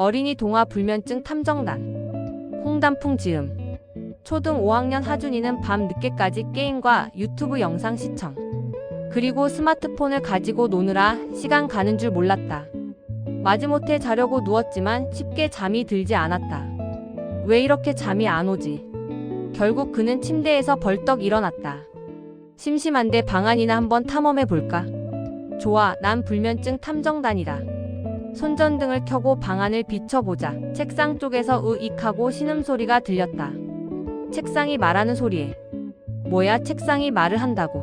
어린이 동화 불면증 탐정단 홍단풍 지음 초등 5학년 하준이는 밤 늦게까지 게임과 유튜브 영상 시청 그리고 스마트폰을 가지고 노느라 시간 가는 줄 몰랐다. 마지못해 자려고 누웠지만 쉽게 잠이 들지 않았다. 왜 이렇게 잠이 안 오지? 결국 그는 침대에서 벌떡 일어났다. 심심한데 방 안이나 한번 탐험해 볼까? 좋아, 난 불면증 탐정단이다. 손전등을 켜고 방 안을 비춰보자. 책상 쪽에서 으익하고 신음소리가 들렸다. 책상이 말하는 소리에. 뭐야, 책상이 말을 한다고.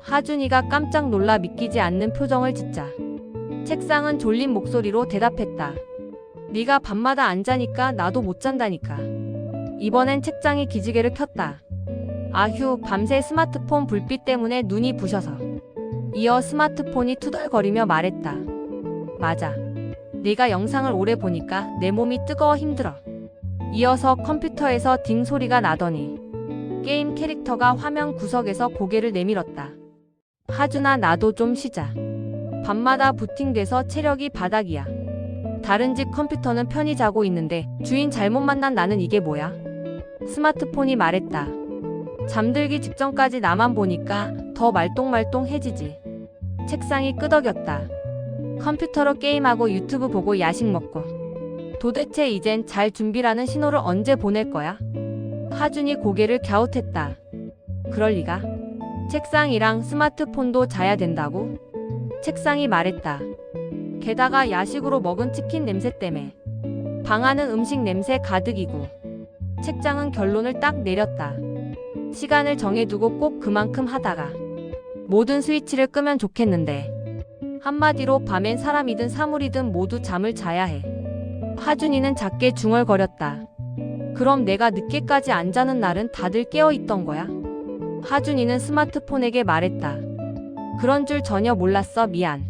하준이가 깜짝 놀라 믿기지 않는 표정을 짓자. 책상은 졸린 목소리로 대답했다. 네가 밤마다 안 자니까 나도 못 잔다니까. 이번엔 책장이 기지개를 켰다. 아휴, 밤새 스마트폰 불빛 때문에 눈이 부셔서. 이어 스마트폰이 투덜거리며 말했다. 맞아. 네가 영상을 오래 보니까 내 몸이 뜨거워 힘들어. 이어서 컴퓨터에서 딩 소리가 나더니 게임 캐릭터가 화면 구석에서 고개를 내밀었다. 하준아 나도 좀 쉬자. 밤마다 부팅돼서 체력이 바닥이야. 다른 집 컴퓨터는 편히 자고 있는데 주인 잘못 만난 나는 이게 뭐야? 스마트폰이 말했다. 잠들기 직전까지 나만 보니까 더 말똥말똥해지지. 책상이 끄덕였다. 컴퓨터로 게임하고 유튜브 보고 야식 먹고. 도대체 이젠 잘 준비라는 신호를 언제 보낼 거야? 하준이 고개를 갸웃했다. 그럴 리가. 책상이랑 스마트폰도 자야 된다고? 책상이 말했다. 게다가 야식으로 먹은 치킨 냄새 때문에. 방 안은 음식 냄새 가득이고. 책장은 결론을 딱 내렸다. 시간을 정해두고 꼭 그만큼 하다가 모든 스위치를 끄면 좋겠는데 한마디로 밤엔 사람이든 사물이든 모두 잠을 자야 해. 하준이는 작게 중얼거렸다. 그럼 내가 늦게까지 안 자는 날은 다들 깨어 있던 거야? 하준이는 스마트폰에게 말했다. 그런 줄 전혀 몰랐어 미안.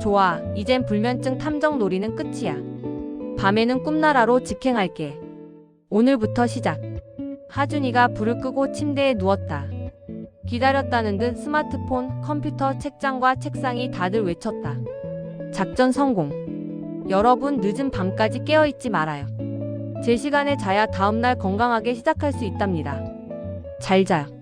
좋아 이젠 불면증 탐정 놀이는 끝이야. 밤에는 꿈나라로 직행할게. 오늘부터 시작. 하준이가 불을 끄고 침대에 누웠다. 기다렸다는 듯 스마트폰, 컴퓨터, 책장과 책상이 다들 외쳤다. 작전 성공. 여러분 늦은 밤까지 깨어있지 말아요. 제 시간에 자야 다음날 건강하게 시작할 수 있답니다. 잘 자요.